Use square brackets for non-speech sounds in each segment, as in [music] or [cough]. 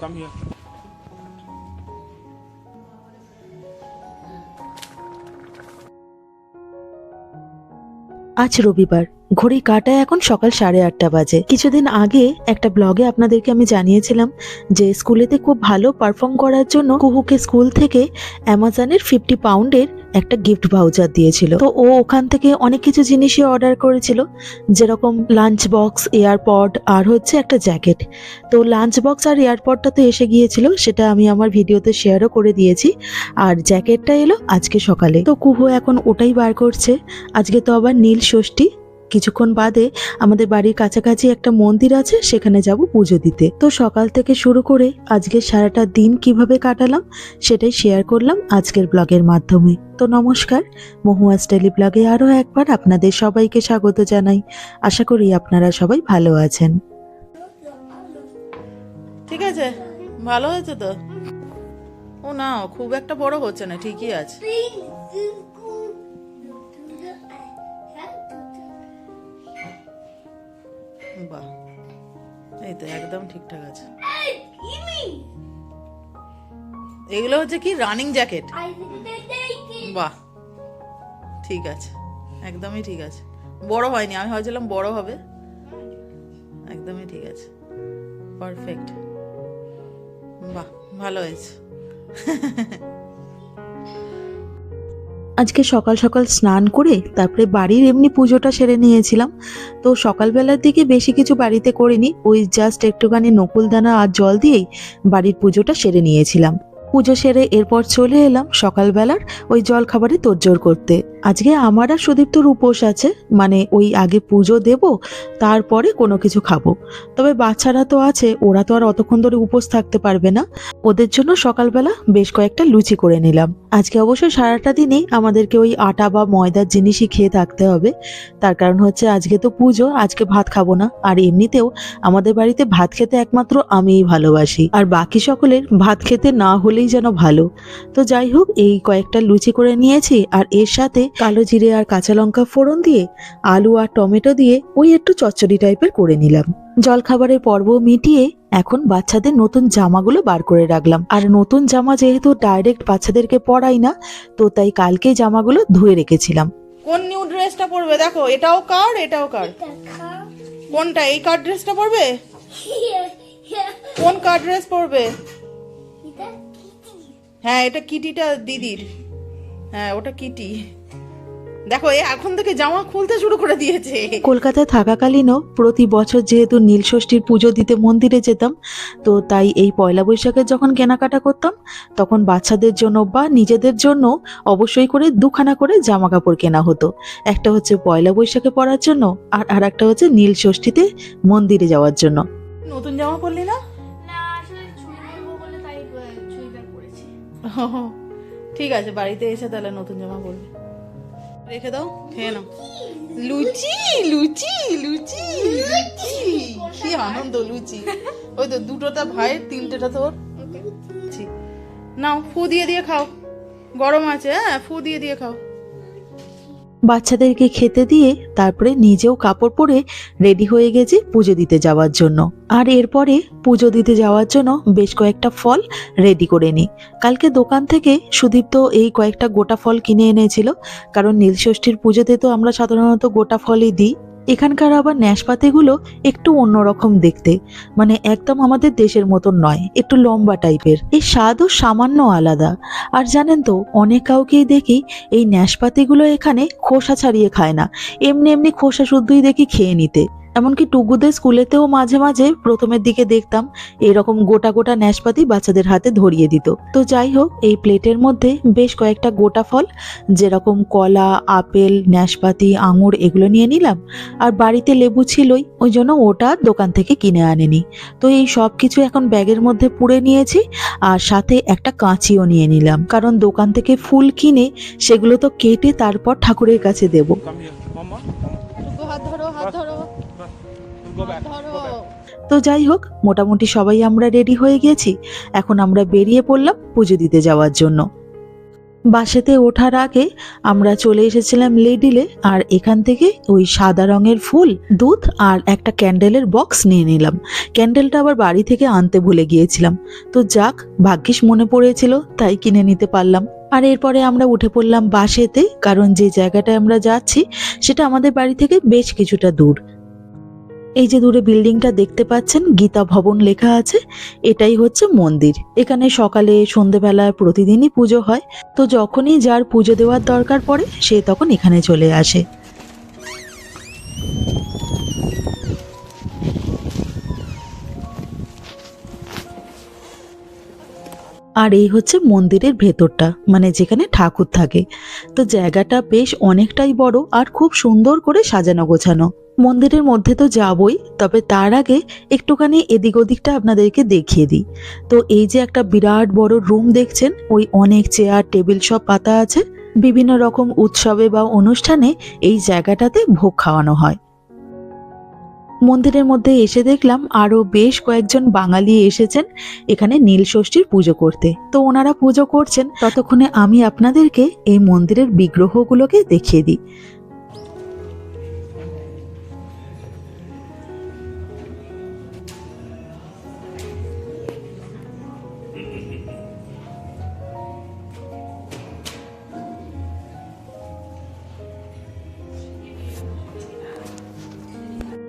Come here. আজ রবিবার, ঘড়ি কাটায় এখন সকাল সাড়ে আটটা বাজে কিছুদিন আগে একটা ব্লগে আপনাদেরকে আমি জানিয়েছিলাম যে স্কুলেতে খুব ভালো পারফর্ম করার জন্য কুহুকে স্কুল থেকে অ্যামাজনের ফিফটি পাউন্ডের একটা গিফট ভাউচার দিয়েছিল। তো ও ওখান থেকে অনেক কিছু জিনিসই অর্ডার করেছিল। যেরকম লাঞ্চ বক্স এয়ারপড আর হচ্ছে একটা জ্যাকেট তো লাঞ্চ বক্স আর এয়ারপডটা তো এসে গিয়েছিল, সেটা আমি আমার ভিডিওতে শেয়ারও করে দিয়েছি। আর জ্যাকেটটা এলো আজকে সকালে। তো কুহু এখন ওটাই বার করছে। আজকে তো আবার নীল ষষ্ঠী। কিছুক্ষণ বাদে আমাদের বাড়ির কাছাকাছি একটা মন্দির আছে সেখানে যাব পুজো দিতে। তো সকাল থেকে শুরু করে আজকে সারাটা দিন কীভাবে কাটালাম সেটাই শেয়ার করলাম আজকের ব্লগের মাধ্যমে। তো নমস্কার মহুয়াস টেলি ব্লগে আরও একবার আপনাদের সবাইকে স্বাগত জানাই। আশা করি আপনারা সবাই ভালো আছেন। ঠিক আছে? ভালো হয়েছে তো? ও না খুব একটা বড় হচ্ছে না ঠিকই আছে। বাহ এই তো একদম ঠিকঠাক আছে। এগুলো হচ্ছে কি? রানিং জ্যাকেট বাহ। ঠিক আছে। একদমই ঠিক আছে। বড় হয়নি আমি ভাবছিলাম বড় হবে। একদমই ঠিক আছে। পারফেক্ট বাহ ভালো হয়েছে। [laughs] আজকে সকাল সকাল স্নান করে তারপরে বাড়ির এমনি পুজোটা সেরে নিয়েছিলাম। তো সকালবেলার দিকে বেশি কিছু বাড়িতে করিনি, ওই জাস্ট একটুখানি নকুলদানা আর জল দিয়েই বাড়ির পুজোটা সেরে নিয়েছিলাম। পুজো সেরে এরপর চলে এলাম সকালবেলার ওই জল খাবারে তোড়জোড় করতে। আজকে আমার আর সুদীপ্তর উপোস আছে মানে ওই আগে পুজো দেব, তারপরে কোনো কিছু খাব। তবে বাচ্চারা তো আছে, ওরা তো আর অতক্ষণ ধরে উপোস থাকতে পারবে না। ওদের জন্য সকালবেলা বেশ কয়েকটা লুচি করে নিলাম। আজকে অবশ্য সারাটা দিনই আমাদেরকে ওই আটা বা ময়দার জিনিসই খেয়ে থাকতে হবে। তার কারণ হচ্ছে আজকে তো পুজো, আজকে ভাত খাব না। আর এমনিতেও আমাদের বাড়িতে ভাত খেতে একমাত্র আমিই ভালোবাসি। আর বাকি সকলের ভাত খেতে না হলেই যেন ভালো। তো যাই হোক, এই কয়েকটা লুচি করে নিয়েছি, আর এর সাথে কালো জিরে আর কাঁচা লঙ্কা ফোড়ন দিয়ে আলু আর টমেটো দিয়ে ওই একটু চচ্চড়ি টাইপের করে নিলাম। জলখাবারের পর্ব মিটিয়ে এখন বাচ্চাদের নতুন জামাগুলো বার করে রাখলাম। আর নতুন জামা যেহেতু ডাইরেক্ট বাচ্চাদেরকে পরাই না তো তাই কালকে জামাগুলো ধুয়ে রেখেছিলাম। কোন নিউ ড্রেসটা পরবে? দেখো এটাও কার এটাও কার? কোনটা? এই কার ড্রেসটা পরবে? কোন কার ড্রেস পরবে? হ্যাঁ এটা কিটিটা দিদির। হ্যাঁ ওটা কিটি। দেখো এ এখন থেকে জামা খুলতে শুরু করে দিয়েছে। কলকাতায় থাকাকালীনও প্রতি বছর যেহেতু নীলষষ্ঠীর পুজো দিতে মন্দিরে যেতাম তো তাই এই পয়লা বৈশাখের যখন কেনাকাটা করতাম তখন বাচ্চাদের জন্য বা নিজেদের জন্য অবশ্যই করে দুখানা করে জামা কাপড় কেনা হতো। একটা হচ্ছে পয়লা বৈশাখে পরার জন্য আর আর একটা হচ্ছে নীলষষ্ঠীতে মন্দিরে যাওয়ার জন্য। নতুন জামা পরলি না? ঠিক আছে বাড়িতে এসে তাহলে নতুন জামা পরবি। রেখে দাও খেয়ে নাও। লুচি লুচি লুচি। লুচি। কি আনন্দ লুচি। ওই তো দুটোটা ভাইয়ের তিনটেটা তোর। নাও ফু দিয়ে দিয়ে খাও। গরম আছে হ্যাঁ ফু দিয়ে দিয়ে খাও। বাচ্চাদেরকে খেতে দিয়ে তারপরে নিজেও কাপড় পরে রেডি হয়ে গেছি পুজো দিতে যাওয়ার জন্য। আর এরপরে পুজো দিতে যাওয়ার জন্য বেশ কয়েকটা ফল রেডি করে নিই। কালকে দোকান থেকে সুদীপ্ত এই কয়েকটা গোটা ফল কিনে এনেছিল। কারণ নীলষষ্ঠীর পুজোতে তো আমরা সাধারণত গোটা ফলই দিই। এখানকার আবার ন্যাশপাতিগুলো একটু অন্যরকম দেখতে। মানে একদম আমাদের দেশের মতন নয়, একটু লম্বা টাইপের। এই স্বাদও সামান্য আলাদা। আর জানেন তো, অনেক কাউকেই দেখি এই ন্যাশপাতিগুলো এখানে খোসা ছাড়িয়ে খায় না। এমনি এমনি খোসা শুদ্ধই দেখি খেয়ে নিতে। এমনকি টুকুদের স্কুলেতেও মাঝে মাঝে প্রথমের দিকে দেখতাম এরকম গোটা গোটা ন্যাশপাতি বাচ্চাদের হাতে ধরিয়ে দিত। তো যাই হোক এই প্লেটের মধ্যে বেশ কয়েকটা গোটা ফল যেরকম কলা আপেল ন্যাশপাতি আঙুর এগুলো নিয়ে নিলাম। আর বাড়িতে লেবু ছিলই ওই জন্য ওটা দোকান থেকে কিনে আনেনি। তো এই সব কিছু এখন ব্যাগের মধ্যে পুড়ে নিয়েছি আর সাথে একটা কাঁচিও নিয়ে নিলাম। কারণ দোকান থেকে ফুল কিনে সেগুলো তো কেটে তারপর ঠাকুরের কাছে দেব। হাত ধরো হাত ধরো। তো যাই হোক মোটামুটি সবাই আমরা রেডি হয়ে গেছি। এখন আমরা বেরিয়ে পড়লাম পুজো দিতে যাওয়ার জন্য। বাসেতে ওঠার আগে আমরা চলে এসেছিলাম লেডিলে আর এখান থেকে ওই সাদা রঙের ফুল দুধ আর একটা ক্যান্ডেলের বক্স নিয়ে নিলাম। ক্যান্ডেলটা আবার বাড়ি থেকে আনতে ভুলে গিয়েছিলাম। তো যাক ভাগ্যিস মনে পড়েছিল তাই কিনে নিতে পারলাম। আর এরপরে আমরা উঠে পড়লাম বাসেতে কারণ যে জায়গাটায় আমরা যাচ্ছি সেটা আমাদের বাড়ি থেকে বেশ কিছুটা দূর। এই যে দূরে বিল্ডিংটা দেখতে পাচ্ছেন, গীতা ভবন লেখা আছে, এটাই হচ্ছে মন্দির। এখানে সকালে, সন্ধেবেলায় প্রতিদিনই পুজো হয়। তো যখনই যার পুজো দেওয়ার দরকার পড়ে, সে তখন এখানে চলে আসে। আর এই হচ্ছে মন্দিরের ভেতরটা মানে যেখানে ঠাকুর থাকে। তো জায়গাটা বেশ অনেকটাই বড় আর খুব সুন্দর করে সাজানো গোছানো। মন্দিরের মধ্যে তো যাবই, তবে তার আগে একটুখানি এদিক ওদিকটা আপনাদেরকে দেখিয়ে দিই। তো এই যে একটা বিরাট বড় রুম দেখছেন, ওই অনেক চেয়ার টেবিল সব পাতা আছে। বিভিন্ন রকম উৎসবে বা অনুষ্ঠানে এই জায়গাটাতে ভোগ খাওয়ানো হয়। মন্দিরের মধ্যে এসে দেখলাম আরও বেশ কয়েকজন বাঙালি এসেছেন এখানে নীল ষষ্ঠীর পুজো করতে। তো ওনারা পুজো করছেন, ততক্ষণে আমি আপনাদেরকে এই মন্দিরের বিগ্রহগুলোকে দেখিয়ে দিই।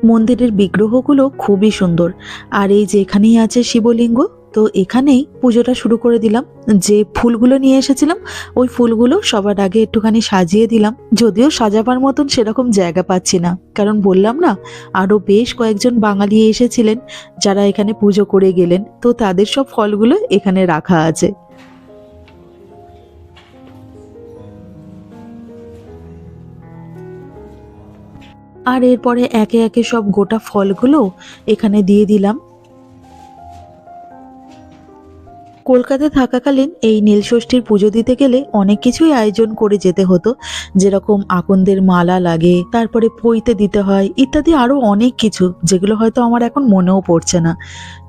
মন্দিরের বিগ্রহগুলো খুবই সুন্দর। আর এই যে এখানেই আছে শিবলিঙ্গ, তো এখানেই পুজোটা শুরু করে দিলাম। যে ফুলগুলো নিয়ে এসেছিলাম, ওই ফুলগুলো সবার আগে একটুখানি সাজিয়ে দিলাম। যদিও সাজাবার মতন সেরকম জায়গা পাচ্ছি না। কারণ বললাম না আরও বেশ কয়েকজন বাঙালি এসেছিলেন, যারা এখানে পুজো করে গেলেন। তো তাদের সব ফলগুলো এখানে রাখা আছে। আর এরপরে একে একে সব গোটা ফলগুলো এখানে দিয়ে দিলাম। কলকাতায় থাকাকালীন এই নীলষষ্ঠীর পুজো দিতে গেলে অনেক কিছুই আয়োজন করে যেতে হতো। যেরকম আকন্দের মালা লাগে, তারপরে পইতে দিতে হয়, ইত্যাদি আরও অনেক কিছু, যেগুলো হয়তো আমার এখন মনেও পড়ছে না।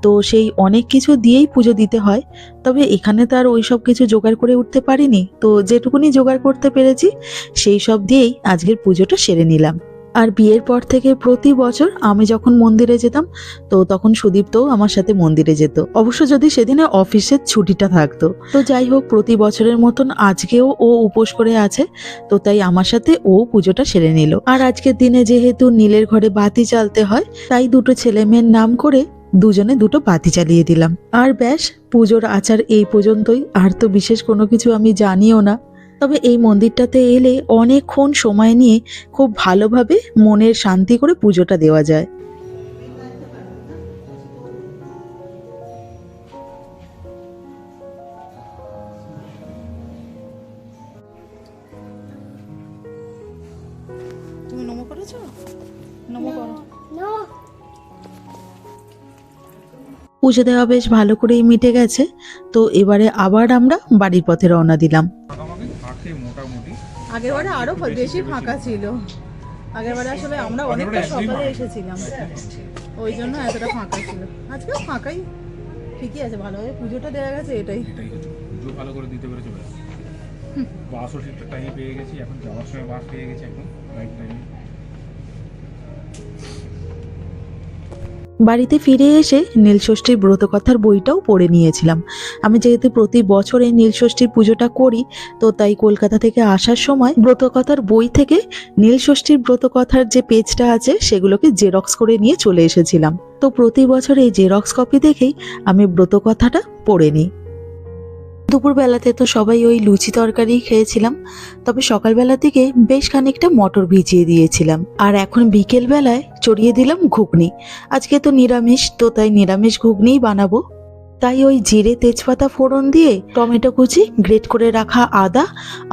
তো সেই অনেক কিছু দিয়েই পুজো দিতে হয়। তবে এখানে তো আর ওই সব কিছু জোগাড় করে উঠতে পারিনি। তো যেটুকুনি জোগাড় করতে পেরেছি, সেই সব দিয়েই আজকের পুজোটা সেরে নিলাম। আর বিয়ের পর থেকে প্রতি বছর আমি যখন মন্দিরে যেতাম, তো তখন সুদীপ্তও আমার সাথে মন্দিরে যেত। অবশ্য যদি সেদিনে অফিসের ছুটিটা থাকতো। তো যাই হোক, প্রতি বছরের মতন আজকেও ও উপোস করে আছে, তো তাই আমার সাথে ও পুজোটা সেরে নিল। আর আজকের দিনে যেহেতু নীলের ঘরে বাতি চালতে হয়, তাই দুটো ছেলে মেয়ের নাম করে দুজনে দুটো বাতি চালিয়ে দিলাম। আর ব্যাস, পুজোর আচার এই পর্যন্তই। আর তো বিশেষ কোনো কিছু আমি জানিও না। তবে এই মন্দিরটাতে এলে অনেকক্ষণ সময় নিয়ে খুব ভালোভাবে মনের শান্তি করে পুজোটা দেওয়া যায়। তুমি নমো করেছ? নমো করো। পুজো দেওয়া বেশ ভালো করেই মিটে গেছে। তো এবারে আবার আমরা বাড়ির পথে রওনা দিলাম। থাকে মোটামুটি। আগের বারে আরও বেশি ফাঁকা ছিল। আগের বারে আসলে আমরা অনেকটা সকালে এসেছিলাম। ওই জন্য এতটা ফাঁকা ছিল। আজকে ফাঁকাই। ঠিকই আছে ভালোভাবে পুজোটা দেওয়া গেছে এটাই। এটাই পুজো ভালো করে দিতে পেরেছে বাসও ঠিকঠাক টাইমে পেয়ে গেছি এখন যাওয়ার সময় বাস পেয়ে গেছি এখন রাইট টাইমে বাড়িতে ফিরে এসে নীলষষ্ঠীর ব্রতকথার বইটাও পড়ে নিয়েছিলাম। আমি যেহেতু প্রতি বছরে নীলষষ্ঠীর পুজোটা করি, তো তাই কলকাতা থেকে আসার সময় ব্রতকথার বই থেকে নীলষষ্ঠীর ব্রতকথার যে পেজটা আছে, সেগুলোকে জেরক্স করে নিয়ে চলে এসেছিলাম। তো প্রতি বছর এই জেরক্স কপি দেখেই আমি ব্রতকথাটা পড়ে নিই। দুপুরবেলাতে তো সবাই ওই লুচি তরকারি খেয়েছিলাম, তবে সকালবেলার দিকে বেশ খানিকটা মটর ভিজিয়ে দিয়েছিলাম। আর এখন বিকেল বেলায় চড়িয়ে দিলাম ঘুগনি। আজকে তো নিরামিষ, তো তাই নিরামিষ ঘুগনিই বানাবো। তাই ওই জিরে তেজপাতা ফোড়ন দিয়ে টমেটো কুচি, গ্রেট করে রাখা আদা,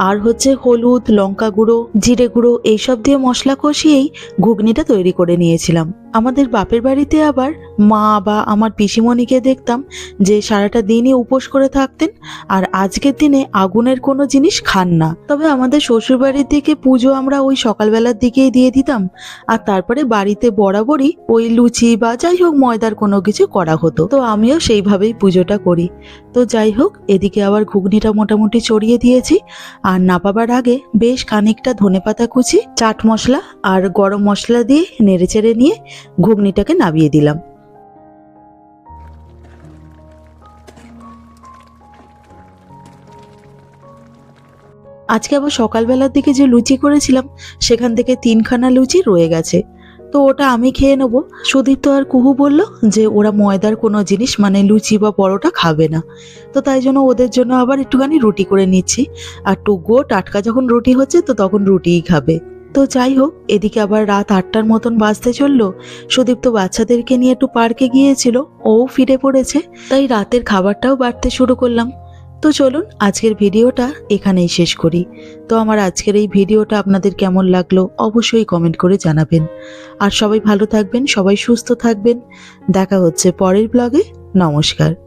আর হচ্ছে হলুদ, লঙ্কা গুঁড়ো, জিরে গুঁড়ো, এইসব দিয়ে মশলা কষিয়েই ঘুগনিটা তৈরি করে নিয়েছিলাম। আমাদের বাপের বাড়িতে আবার মা বা আমার পিসিমণিকে দেখতাম যে সারাটা দিনই উপোস করে থাকতেন আর আজকের দিনে আগুনের কোনো জিনিস খান না। তবে আমাদের শ্বশুরবাড়ির দিকে পুজো আমরা ওই সকালবেলার দিকেই দিয়ে দিতাম আর তারপরে বাড়িতে বরাবরই ওই লুচি বা যাই হোক ময়দার কোনো কিছু করা হতো। তো আমিও সেইভাবেই পুজোটা করি। তো যাই হোক, এদিকে আবার ঘুগনিটা মোটামুটি চড়িয়ে দিয়েছি আর নাপাবার আগে বেশ খানিকটা ধনেপাতা কুচি, চাট মশলা আর গরম মশলা দিয়ে নেড়েচেড়ে নিয়ে ঘুগনিটাকে নামিয়ে দিলাম। আজকে আবার সকালবেলার দিকে যে লুচি করেছিলাম, সেখান থেকে তিনখানা লুচি রয়ে গেছে। তো ওটা আমি খেয়ে নেব। সুদীপ্ত আর কুহু বলল যে ওরা ময়দার কোনো জিনিস মানে লুচি বা পরোটা খাবে না। তো তাই জন্য ওদের জন্য আবার একটুখানি রুটি করে নিচ্ছি। আর টুকুও টাটকা যখন রুটি হচ্ছে, তো তখন রুটিই খাবে। তো যাই হোক, এদিকে আবার রাত আটটার মতন বাজতে চলল। সুদীপ্ত বাচ্চাদেরকে নিয়ে একটু পার্কে গিয়েছিল, ও ফিরে পড়েছে, তাই রাতের খাবারটাও বাড়তে শুরু করলাম। তো চলুন, আজকের ভিডিওটা এখানেই শেষ করি। তো আমার আজকের এই ভিডিওটা আপনাদের কেমন লাগল অবশ্যই কমেন্ট করে জানাবেন। আর সবাই ভালো থাকবেন, সবাই সুস্থ থাকবেন। দেখা হচ্ছে পরের ব্লগে নমস্কার।